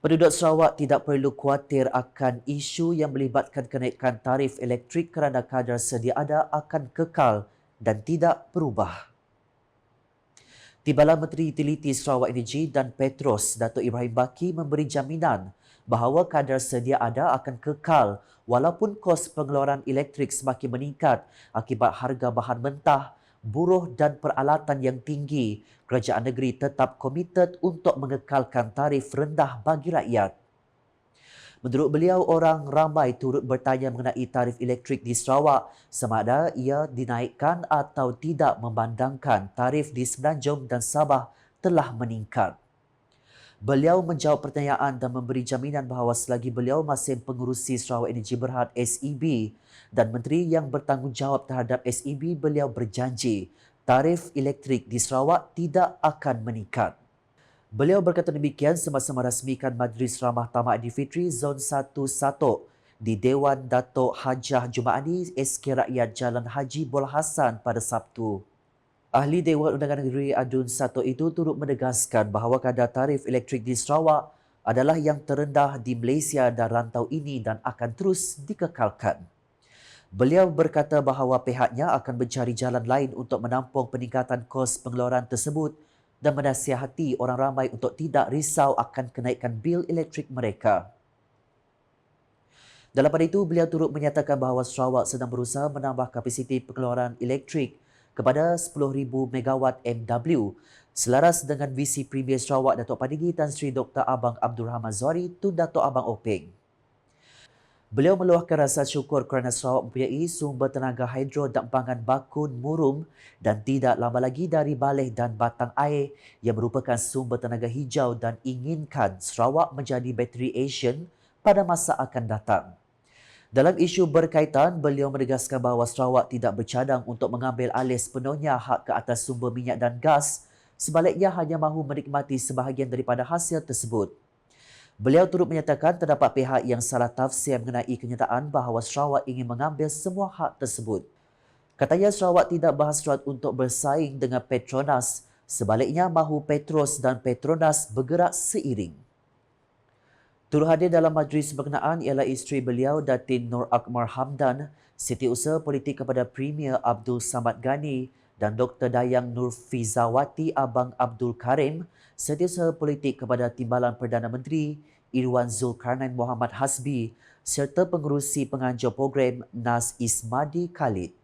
Penduduk Sarawak tidak perlu khawatir akan isu yang melibatkan kenaikan tarif elektrik kerana kadar sedia ada akan kekal dan tidak berubah. Timbalan Menteri Utiliti Sarawak Energi dan Petros Datuk Ibrahim Baki memberi jaminan bahawa kadar sedia ada akan kekal walaupun kos pengeluaran elektrik semakin meningkat akibat harga bahan mentah buruh dan peralatan yang tinggi, kerajaan negeri tetap komited untuk mengekalkan tarif rendah bagi rakyat. Menurut beliau, orang ramai turut bertanya mengenai tarif elektrik di Sarawak sama ada ia dinaikkan atau tidak memandangkan tarif di Semenanjung dan Sabah telah meningkat. Beliau menjawab pertanyaan dan memberi jaminan bahawa selagi beliau masih pengurusi Sarawak Energy Berhad SEB dan menteri yang bertanggungjawab terhadap SEB, beliau berjanji tarif elektrik di Sarawak tidak akan meningkat. Beliau berkata demikian semasa merasmikan Majlis Ramah Tamak Aidilfitri Zon 11 di Dewan Datuk Hajah Jumaani SK Rakyat Jalan Haji Bola Hassan pada Sabtu. Ahli Dewan Undangan Negeri Adun Sato itu turut menegaskan bahawa kadar tarif elektrik di Sarawak adalah yang terendah di Malaysia dan rantau ini dan akan terus dikekalkan. Beliau berkata bahawa pihaknya akan mencari jalan lain untuk menampung peningkatan kos pengeluaran tersebut dan menasihati orang ramai untuk tidak risau akan kenaikan bil elektrik mereka. Dalam pada itu, beliau turut menyatakan bahawa Sarawak sedang berusaha menambah kapasiti pengeluaran elektrik kepada 10,000 megawatt MW selaras dengan visi Premier Sarawak Datuk Padigi Tan Sri Dr. Abang Abdul Rahman Zori Tun Datuk Abang Openg. Beliau meluahkan rasa syukur kerana Sarawak mempunyai sumber tenaga hidro dan pangan bakun murum dan tidak lama lagi dari balih dan batang air yang merupakan sumber tenaga hijau dan inginkan Sarawak menjadi bateri Asian pada masa akan datang. Dalam isu berkaitan, beliau menegaskan bahawa Sarawak tidak bercadang untuk mengambil alih sepenuhnya hak ke atas sumber minyak dan gas, sebaliknya hanya mahu menikmati sebahagian daripada hasil tersebut. Beliau turut menyatakan terdapat pihak yang salah tafsir mengenai kenyataan bahawa Sarawak ingin mengambil semua hak tersebut. Katanya Sarawak tidak berhasrat untuk bersaing dengan Petronas, sebaliknya mahu Petros dan Petronas bergerak seiring. Turut hadir dalam majlis berkenaan ialah isteri beliau Datin Nur Akmar Hamdan, Setiausaha Politik kepada Premier Abdul Samad Ghani dan Dr. Dayang Nur Fizawati Abang Abdul Karim, Setiausaha Politik kepada Timbalan Perdana Menteri Irwan Zulkarnain Muhammad Hasbi serta pengurusi penganjur program Nas Ismadi Khalid.